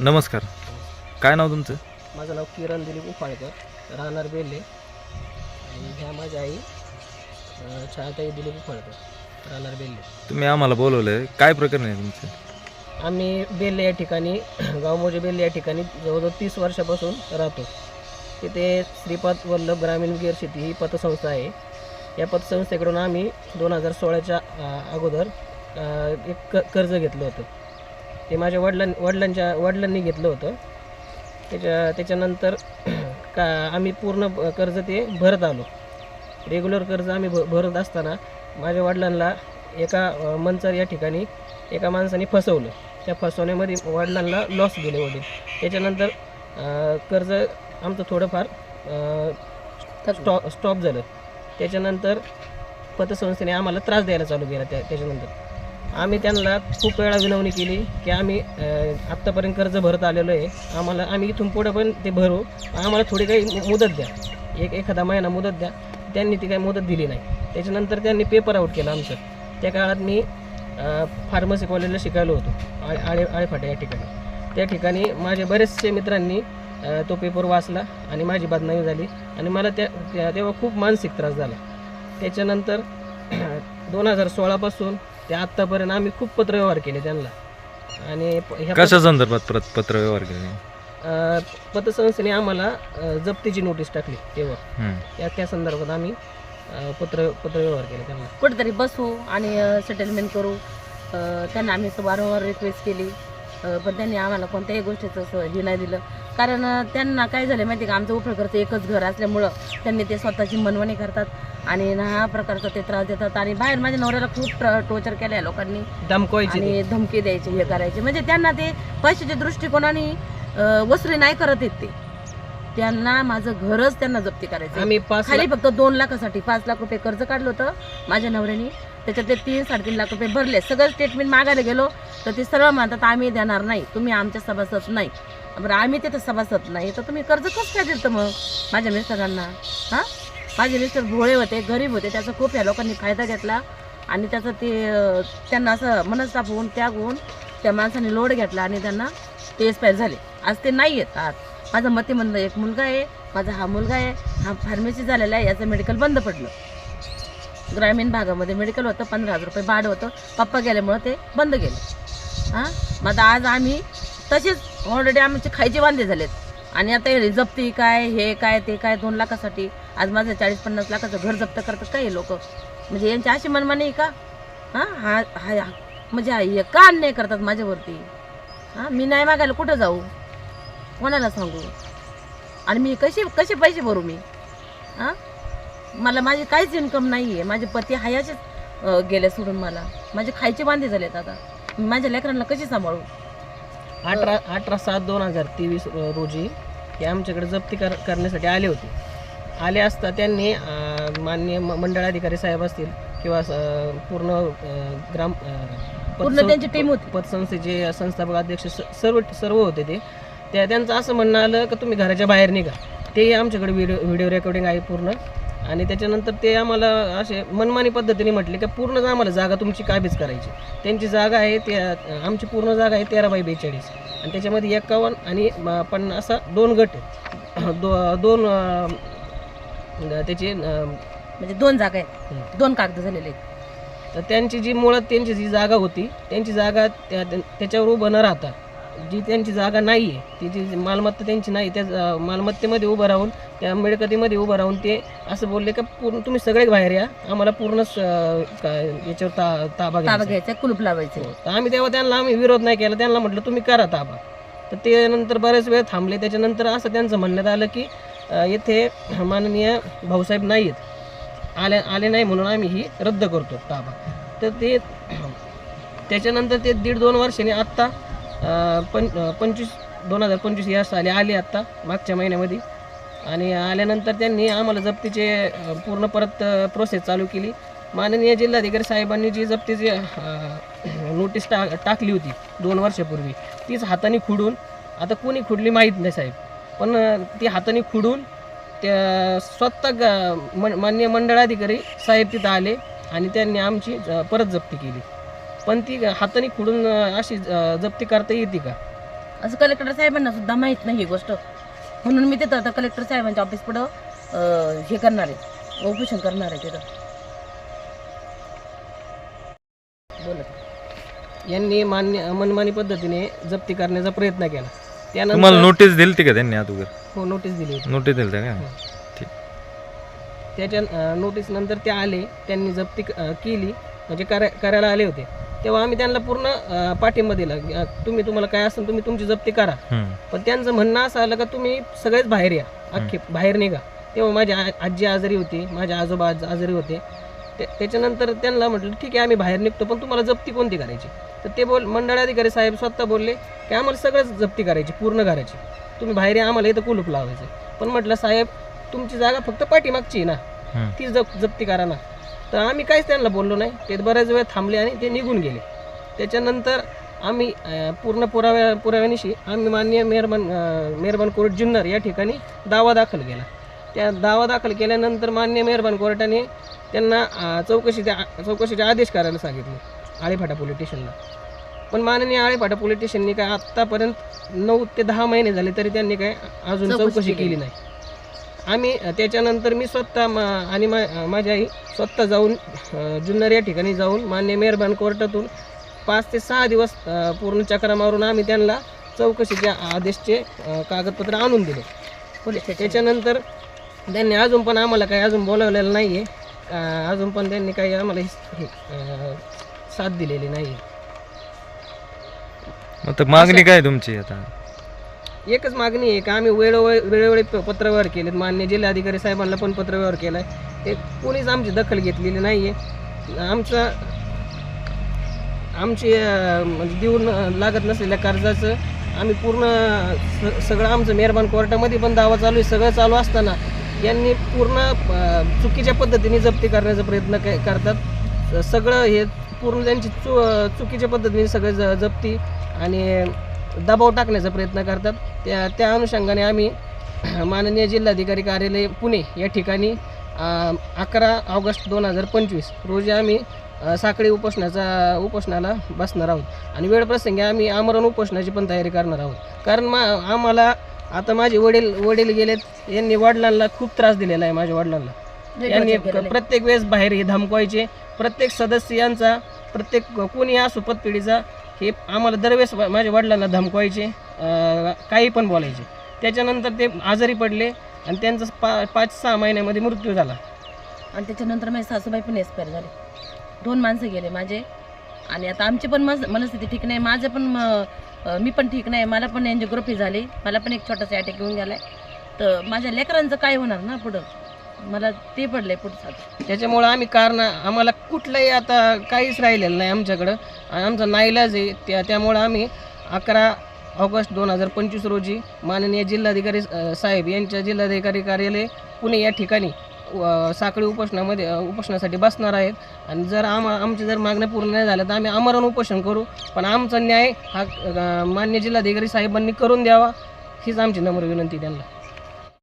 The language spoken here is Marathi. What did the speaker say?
नमस्कार. काय नाव तुमचं? माझं नाव किरण दिलीप उफाळकर. राहणार बेल्ले आणि ह्या माझ्या आई अं, छायाताई दिलीप उफाळकर. राहणार बेल्ले तुम्ही आम्हाला बोलवलं काय प्रकरण आहे तुमचं? आम्ही बेल्ले या ठिकाणी गावमोजे बेल्ले या ठिकाणी जवळजवळ तीस वर्षापासून राहतो. तिथे श्रीपाद वल्लभ ग्रामीण गिर शेती ही पतसंस्था आहे. या पतसंस्थेकडून आम्ही दोन हजार सोळाच्या अगोदर अं, एक क कर्ज घेतलं होतं. ते माझ्या वडिलां वडिलांच्या वडिलांनी घेतलं होतं. त्याच्या त्याच्यानंतर का आम्ही पूर्ण कर्ज ते भरत आलो. रेग्युलर कर्ज आम्ही भ भरत असताना माझ्या वडिलांना एका मंचर या ठिकाणी एका माणसाने फसवलं. त्या फसवण्यामध्ये वडिलांना लॉस गेले वडील. त्याच्यानंतर कर्ज आमचं थोडंफार स्टॉप स्टॉप झालं. त्याच्यानंतर पतसंस्थेने आम्हाला त्रास द्यायला चालू केला त्या त्याच्यानंतर. आम्ही त्यांना खूप वेळा विनवणी केली की आम्ही आत्तापर्यंत कर्ज भरत आलेलो आहे. आम्हाला आम्ही इथून पुढे पण ते भरू. आम्हाला थोडी काही मुदत द्या. एक एखादा महिना मुदत द्या. त्यांनी ती काही मुदत दिली नाही. त्याच्यानंतर त्यांनी पेपर आउट केला आमचं. त्या काळात मी फार्मसी कॉलेजला शिकायलो होतो. आळे आळे आळेफाटे या ठिकाणी. त्या ठिकाणी माझ्या बरेचसे मित्रांनी तो पेपर वाचला आणि माझी बदनामी झाली आणि मला त्या- तेव्हा खूप मानसिक त्रास झाला. त्याच्यानंतर दोन हजार सोळापासून ते आत्तापर्यंत आम्ही खूप पत्रव्यवहार केले त्यांना. आणि ह्या कशा संदर्भात पत्र पत्र व्यवहार केले? अ, पतसंस्थेने आम्हाला अ, जप्तीची नोटीस टाकली तेव्हा. हम्म. त्या त्या संदर्भात आम्ही अ, पत्र पत्रव्यवहार केले त्यांना. कुठेतरी बसू आणि सेटलमेंट करू. अ, त्यांना आम्ही असं वारंवार रिक्वेस्ट केली. अ, पण त्यांनी आम्हाला कोणत्याही गोष्टीचं असं हे नाही दिलं. कारण अ, त्यांना काय झालं माहिती आहे का? आमचं उपळकरचं एकच घर असल्यामुळं त्यांनी ते स्वतःची मनवणी करतात. आणि हा प्रकारचा ते त्रास देतात. आणि बाहेर माझ्या नवऱ्याला खूप टोचर केलं आहे लोकांनी. आणि धमकी द्यायची हे करायचे. म्हणजे त्यांना ते पैशाच्या दृष्टिकोनाने वसुली नाही करत येत ते. त्यांना माझं घरच त्यांना जप्ती करायचं आम्ही खाली फक्त दोन लाखासाठी पाच लाख रुपये कर्ज काढलं होतं माझ्या नवऱ्याने. त्याच्यात ते तीन साडेतीन लाख रुपये भरले. सगळं स्टेटमेंट मागायला गेलो तर ते सरळ म्हणतात आम्ही देणार नाही. तुम्ही आमच्या सभासद नाही. बरं आम्ही तिथं सभासद नाही. तर तुम्ही कर्ज कसं काय दिलं मग? माझ्या मिस्टरांना. हां? माझे मिस्टर भोळे होते गरीब होते त्याचा खूप ह्या लोकांनी फायदा घेतला. आणि त्याचं ते त्यांना असं मनस्ताप होऊन त्याग होऊन त्या माणसाने लोड घेतला आणि त्यांना ते एक्सपायर झाले. आज ते नाही आहेत आज. माझं मते म्हणलं एक मुलगा आहे माझा हा मुलगा आहे हा फार्मसी झालेला आहे याचं मेडिकल बंद पडलं. ग्रामीण भागामध्ये मेडिकल होतं पंधरा हजार रुपये भाडं होतं. पप्पा गेल्यामुळं ते बंद गेले. हां? मग आज आम्ही तसेच ऑलरेडी आमचे खायचे वांदे झालेत. आणि आता हे जप्ती काय हे काय ते काय दोन लाखासाठी. आज माझं चाळीस पन्नास लाखाचं घर जप्त करतात काय लोक? म्हणजे यांची अशी मनमानी आहे का? हां हा हा म्हणजे हा हे का अन्याय करतात माझ्यावरती? हां मी नाही मागायला कुठं जाऊ? कोणाला सांगू? आणि मी कसे कसे पैसे भरू मी? हां? मला माझी काहीच इन्कम नाही आहे माझे पती हयाचेच गेले सोडून मला. माझे खायचे बांधे झालेत आता. माझ्या लेकरांना कशी सांभाळू? अठरा अठरा सात दोन हजार तेवीस रोजी हे आमच्याकडे जप्ती कर करण्यासाठी आले होते. आले असता त्यांनी अं, माननीय म- मंडळाधिकारी साहेब असतील किंवा पूर्ण ग्राम पूर्ण त्यांची टीम होती. पतसंस्थेचे संस्थापक अध्यक्ष सर्व सर्व होते ते त्या त्यांचं असं म्हणणं आलं की तुम्ही घराच्या बाहेर निघा. ते आमच्याकडे व्हिडिओ व्हिडिओ रेकॉर्डिंग आहे पूर्ण. आणि त्याच्यानंतर ते आम्हाला असे मनमानी पद्धतीने म्हटले की पूर्ण आम्हाला जागा तुमची काबीज करायची. त्यांची जागा आहे ते आमची पूर्ण जागा आहे तेरा बाय बेचाळीस. आणि त्याच्यामध्ये एक्कावन्न आणि पन्नास असा दोन गट आहेत. दो दोन त्याचे म्हणजे दोन जागा आहेत. दोन कागद झालेले आहेत. तर त्यांची जी मुळात त्यांची जी जागा होती त्यांची जागा त्या त्या- त्याच्यावर उभं न राहता जी त्यांची जागा नाही आहे ती जी मालमत्ता त्यांची नाही त्या मालमत्तेमध्ये उभं राहून त्या मिळकतीमध्ये उभं राहून ते असं बोलले का पूर्ण तुम्ही सगळे बाहेर या आम्हाला पूर्ण याच्यावर ता ताबा ताबा घ्यायचा. कुलूप लावायचे. हो. तर आम्ही तेव्हा त्यांना आम्ही विरोध नाही केला त्यांना म्हटलं तुम्ही करा ताबा. तर ते नंतर बरेच वेळ थांबले त्याच्यानंतर असं त्यांचं म्हणण्यात आलं की येथे माननीय भाऊसाहेब नाही आहेत आले आले नाही म्हणून आम्ही ही रद्द करतो ताबा. तर ते त्याच्यानंतर ते दीड दोन वर्षांनी आत्ता अं, पं पंचवीस दोन हजार पंचवीस या साली आले आत्ता मागच्या महिन्यामध्ये. आणि आल्यानंतर त्यांनी आम्हाला जप्तीचे पूर्ण परत प्रोसेस चालू केली. माननीय जिल्हाधिकारी साहेबांनी जी जप्तीची नोटीस टा टाकली होती दोन वर्षापूर्वी तीच हाताने खुडून आता कोणी खुडली माहीत नाही साहेब. पण ती हाताने खुडून त्या स्वतः ग- माननीय मंडळाधिकारी साहेब तिथं आले आणि त्यांनी आमची परत जप्ती केली. पण ती हाताने खुडून अशी जप्ती करता येते का? असं कलेक्टर साहेबांना सुद्धा माहीत नाही ही गोष्ट. म्हणून मी तिथं आता कलेक्टर साहेबांच्या ऑफिस पुढं हे करणार आहे. उपोषण करणार आहे तिथं. बोलत यांनी मान्य मनमानी पद्धतीने जप्ती करण्याचा प्रयत्न केला. तुम्हाला त्यानंतर नोटीस दिली का त्यांनी अगोदर? हो नोटीस दिली होती. नोटीस दिली का? ठीक. त्याच्या नोटीस नंतर ते आले त्यांनी जप्ती क- अं, केली. म्हणजे करा करायला आले होते. तेव्हा आम्ही त्यांना पूर्ण पाठिंबा दिला. तुम्ही तुम्हाला काय असेल तुम्ही तुमची जप्ती करा. पण त्यांचं म्हणणं असं आलं का तुम्ही सगळेच बाहेर या. अख्खे बाहेर निघा. तेव्हा माझी आजी आजारी होती माझे आजोबा आज- आजारी होते. त्याच्यानंतर त्यांना म्हटलं ठीक आहे आम्ही बाहेर निघतो पण तुम्हाला जप्ती कोणती करायची? तर ते बोल मंडळाधिकारी साहेब स्वतः बोलले की आम्हाला सगळंच जप्ती करायची पूर्ण घराची तुम्ही बाहेर या आम्हाला इथं कुलूप लावायचं पण म्हटलं साहेब तुमची जागा फक्त पाठीमागची ना. ती जप जप्ती करा ना. तर आम्ही काहीच त्यांना बोललो नाही. ते बऱ्याच वेळ थांबले आणि ते निघून गेले. त्याच्यानंतर आम्ही पूर्ण पुराव्या पुराव्यानिशी आम्ही माननीय मेहरबान मेहरबान कोर्ट जुन्नर या ठिकाणी दावा दाखल केला. त्या दावा दाखल केल्यानंतर मान्य मेहरबान कोर्टाने त्यांना चौकशीचे चौकशीचे आदेश करायला सांगितले आळेफाटा पोलीस स्टेशनला. पण माननीय आळेफाटा पोलीस स्टेशननी काय आत्तापर्यंत नऊ ते दहा महिने झाले तरी त्यांनी काय अजून चौकशी केली नाही. आम्ही त्याच्यानंतर मी स्वतः मा आणि मा अ, माझी आई स्वतः जाऊन जुन्नर या ठिकाणी जाऊन मान्य मेहरबान कोर्टातून पाच ते सहा दिवस पूर्ण चक्रा मारून आम्ही त्यांना चौकशीच्या आदेशचे कागदपत्र आणून दिले. पोलीस त्याच्यानंतर त्यांनी अजून पण आम्हाला काही अजून बोलावलेलं नाही आहे अजून पण त्यांनी काही आम्हाला हे- हे, साथ दिलेली नाही आहे मग तर मागणी काय तुमची आता? एकच मागणी आहे का? आम्ही वेळोवेळी वेळोवेळी प- पत्रव्यवहार केलेत. मान्य जिल्हाधिकारी साहेबांना पण पत्रव्यवहार केला आहे ते कोणीच आमची दखल घेतलेली नाही आहे आमचा आमची म्हणजे देऊन लागत नसलेल्या कर्जाचं आम्ही पूर्ण स- सगळं आमचं मेहरबान कोर्टामध्ये पण दावा चालू आहे. सगळं चालू असताना यांनी पूर्ण चुकीच्या पद्धतीने जप्ती करण्याचा प्रयत्न क- करतात. सगळं हे पूर्ण त्यांची चु चुकीच्या पद्धतीने सगळं ज जप्ती आणि दबाव टाकण्याचा प्रयत्न करतात. त्या त्या अनुषंगाने आम्ही माननीय जिल्हाधिकारी कार्यालय पुणे या ठिकाणी अकरा ऑगस्ट दोन हजार पंचवीस रोजी आम्ही साखळी उपोषणाचा उपोषणाला बसणार आहोत. आणि वेळप्रसंगी आम्ही आमरण उपोषणाची पण तयारी करणार आहोत. कारण मा आम्हाला आता माझे वडील वडील गेलेत यांनी वडिलांना खूप त्रास दिलेला आहे माझ्या वडिलांना. यांनी प्रत्येक वेळेस बाहेर हे धमकवायचे प्रत्येक सदस्य यांचा प्रत्येक कोणी असो पतपिढीचा हे आम्हाला दरवेळेस माझ्या वडिलांना धमकवायचे काही पण बोलायचे. त्याच्यानंतर ते आजारी पडले आणि त्यांचा पा पाच सहा महिन्यामध्ये मृत्यू झाला. आणि त्याच्यानंतर माझी सासूबाई पण एक्सपायर झाले. दोन माणसं गेले माझे आणि आता आमची पण मस मनस्थिती ठीक नाही. माझं पण मी पण ठीक नाही. मला पण एन्जिओग्राफी झाली. मला पण एक छोटासा अटॅक येऊन आहे तर माझ्या लेकरांचं काय होणार ना पुढं? मला ते पडलंय पुढचं. त्याच्यामुळं आम्ही कारण आम्हाला कुठलंही आता काहीच राहिलेलं नाही आमच्याकडं. आणि आमचा नाईलाज आहे त्या त्यामुळं आम्ही अकरा ऑगस्ट दोन हजार पंचवीस रोजी माननीय जिल्हाधिकारी अ, साहेब यांच्या जिल्हाधिकारी कार्यालय पुणे या ठिकाणी अ, साखळी उपोषणामध्ये अ, उपोषणासाठी बसणार आहेत. आणि जर आम आमचे जर मागण्या पूर्ण नाही झाल्या तर आम्ही आमरण उपोषण करू. पण आमचा न्याय हा अ, मान्य जिल्हाधिकारी साहेबांनी करून द्यावा हीच आमची नम्र विनंती त्यांना.